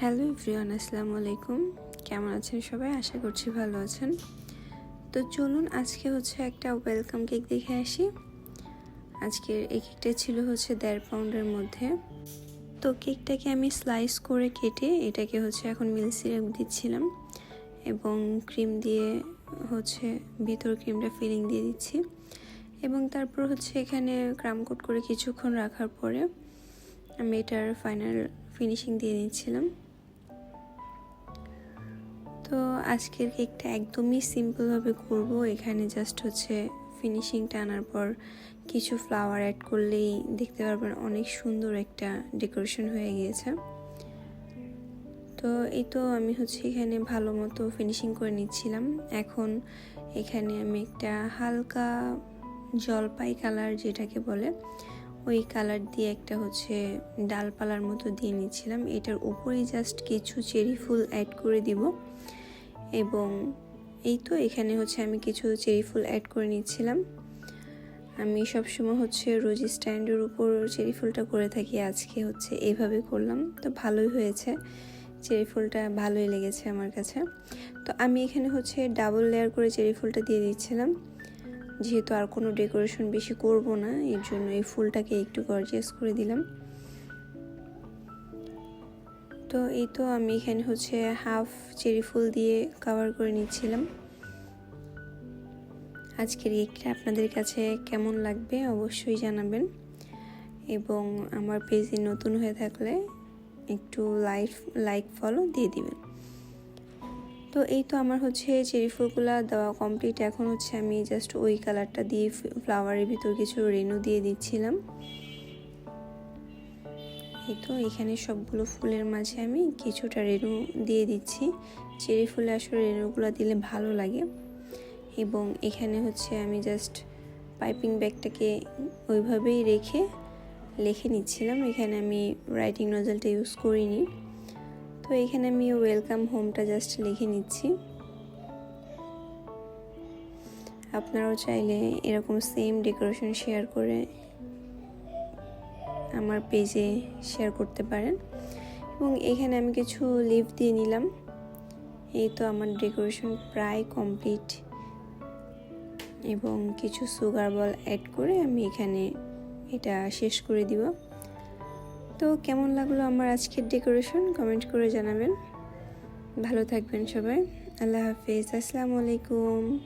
Hello everyone, আসসালামু আলাইকুম। কেমন আছেন সবাই? আশা করছি ভালো আছেন। তো চলুন আজকে হচ্ছে একটা ওয়েলকাম কেক দেখে আসি। আজকের এই কেকটা ছিল হচ্ছে দেড় পাউন্ডের মধ্যে। তো কেকটাকে আমি স্লাইস করে কেটে এটাকে হচ্ছে এখন মিল সিরাপ দিচ্ছিলাম এবং ক্রিম দিয়ে হচ্ছে ভিতর ক্রিমটা ফিলিং দিয়ে দিচ্ছি এবং তারপর হচ্ছে এখানে ক্রাম কোট করে কিছুক্ষণ রাখার পরে আমি এটার ফাইনাল ফিনিশিং দিয়ে নিচ্ছিলাম তো আজকের কেকটা একদমই সিম্পলভাবে করব। এখানে জাস্ট হচ্ছে ফিনিশিংটা আনার পর কিছু ফ্লাওয়ার অ্যাড করলেই দেখতে পারবেন অনেক সুন্দর একটা ডেকোরেশন হয়ে গিয়েছে। তো এই তো আমি হচ্ছে এখানে ভালো মতো ফিনিশিং করে নিচ্ছিলাম। এখন এখানে আমি একটা হালকা জলপাই কালার যেটাকে বলে, ওই কালার দিয়ে একটা হচ্ছে ডালপালার মতো দিয়ে নিচ্ছিলাম। এটার উপরেই জাস্ট কিছু চেরি ফুল অ্যাড করে দিব। এবং এই তো এখানে হচ্ছে আমি কিছু চেরি ফুল অ্যাড করে নিচ্ছিলাম। আমি সবসময় হচ্ছে রোজি স্ট্যান্ডের উপর চেরি ফুলটা করে থাকি। আজকে হচ্ছে এইভাবে করলাম। তো ভালোই হয়েছে। চেরি ফুলটা ভালোই লেগেছে আমার কাছে। তো আমি এখানে হচ্ছে ডাবল লেয়ার করে চেরি ফুলটা দিয়ে দিচ্ছিলাম। যেহেতু আর কোনো ডেকোরেশন বেশি করব না, এর জন্য এই ফুলটাকে একটু গর্জিয়াস করে দিলাম। তো এই তো আমি এখানে হচ্ছে হাফ চেরি ফুল দিয়ে কভার করে নিচ্ছিলাম। আজকের কেকটা আপনাদের কাছে কেমন লাগবে অবশ্যই জানাবেন। এবং আমার পেজে নতুন হয়ে থাকলে একটু লাইক লাইক ফলো দিয়ে দিবেন। তো এই তো আমার হচ্ছে চেরি ফুলগুলো দেওয়া কমপ্লিট এখন হচ্ছে আমি জাস্ট ওই কালারটা দিয়ে ফ্লাওয়ারের ভিতর কিছু রেনু দিয়ে দিচ্ছিলাম। তো, এখানে সবগুলো ফুলের মাঝে আমি কিছুটা রেনু দিয়ে দিচ্ছি। চেরি ফুলে আসলে রেনুগুলো দিলে ভালো লাগে। এবং এখানে হচ্ছে আমি জাস্ট পাইপিং ব্যাগটাকে ওইভাবেই রেখে, লিখে নিচ্ছিলাম। এখানে আমি রাইটিং নজলটা ইউজ করিনি। তো এখানে আমি ওয়েলকাম হোমটা জাস্ট লিখে নিচ্ছি। আপনারাও চাইলে এরকম সেম ডেকোরেশন শেয়ার করে আমার পেজে শেয়ার করতে পারেন। এবং এখানে আমি কিছু লিভ দিয়ে নিলাম। এই তো আমার ডেকোরেশন প্রায় কমপ্লিট এবং কিছু সুগার বল অ্যাড করে আমি এখানে এটা শেষ করে দিব। তো কেমন লাগল আমার আজকের ডেকোরেশন কমেন্ট করে জানাবেন। ভালো থাকবেন সবাই। আল্লাহ হাফিজ। আসসালামু আলাইকুম।